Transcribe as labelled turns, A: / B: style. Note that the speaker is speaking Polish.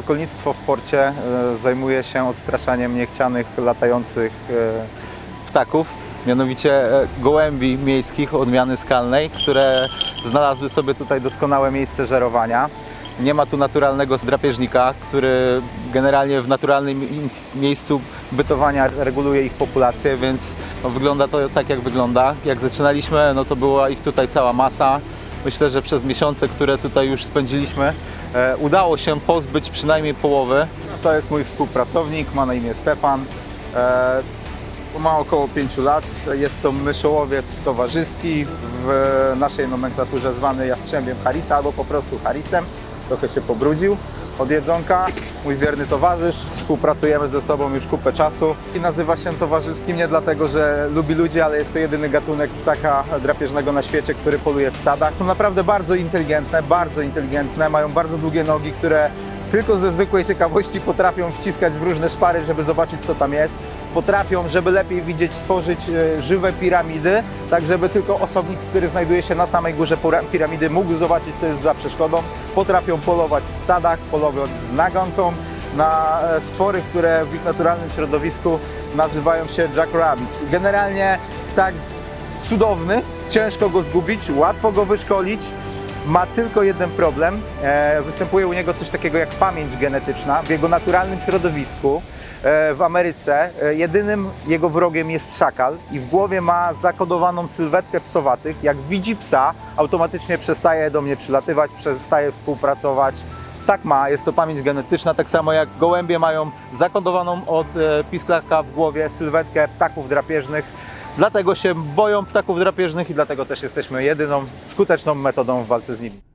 A: sokolnictwo w porcie e, zajmuje się odstraszaniem niechcianych latających e, ptaków, mianowicie e, gołębi miejskich odmiany skalnej, które znalazły sobie tutaj doskonałe miejsce żerowania. Nie ma tu naturalnego drapieżnika, który generalnie w naturalnym miejscu bytowania reguluje ich populację, więc no, wygląda to tak jak wygląda. Jak zaczynaliśmy, no to była ich tutaj cała masa. Myślę, że przez miesiące, które tutaj już spędziliśmy, e, udało się pozbyć przynajmniej połowy. To jest mój współpracownik, ma na imię Stefan. E, ma około 5 lat. Jest to myszołowiec towarzyski, w naszej nomenklaturze zwany jastrzębiem Harisa albo po prostu Harisem. Trochę się pobrudził od jedzonka. Mój wierny towarzysz. Współpracujemy ze sobą już kupę czasu. I nazywa się towarzyskim nie dlatego, że lubi ludzi, ale jest to jedyny gatunek ptaka drapieżnego na świecie, który poluje w stadach. Są naprawdę bardzo inteligentne, bardzo inteligentne. Mają bardzo długie nogi, które tylko ze zwykłej ciekawości potrafią wciskać w różne szpary, żeby zobaczyć co tam jest. Potrafią, żeby lepiej widzieć, tworzyć e, żywe piramidy, tak żeby tylko osobnik, który znajduje się na samej górze piramidy mógł zobaczyć co jest za przeszkodą. Potrafią polować w stadach, polować z nagonką na e, stwory, które w ich naturalnym środowisku nazywają się jackrabbit. Generalnie ptak cudowny, ciężko go zgubić, łatwo go wyszkolić. Ma tylko jeden problem. E, występuje u niego coś takiego jak pamięć genetyczna. W jego naturalnym środowisku w Ameryce e, jedynym jego wrogiem jest szakal i w głowie ma zakodowaną sylwetkę psowatych. Jak widzi psa, automatycznie przestaje do mnie przylatywać, przestaje współpracować. Tak ma, jest to pamięć genetyczna, tak samo jak gołębie mają zakodowaną od e, pisklaka w głowie sylwetkę ptaków drapieżnych. Dlatego się boją ptaków drapieżnych i dlatego też jesteśmy jedyną skuteczną metodą w walce z nimi.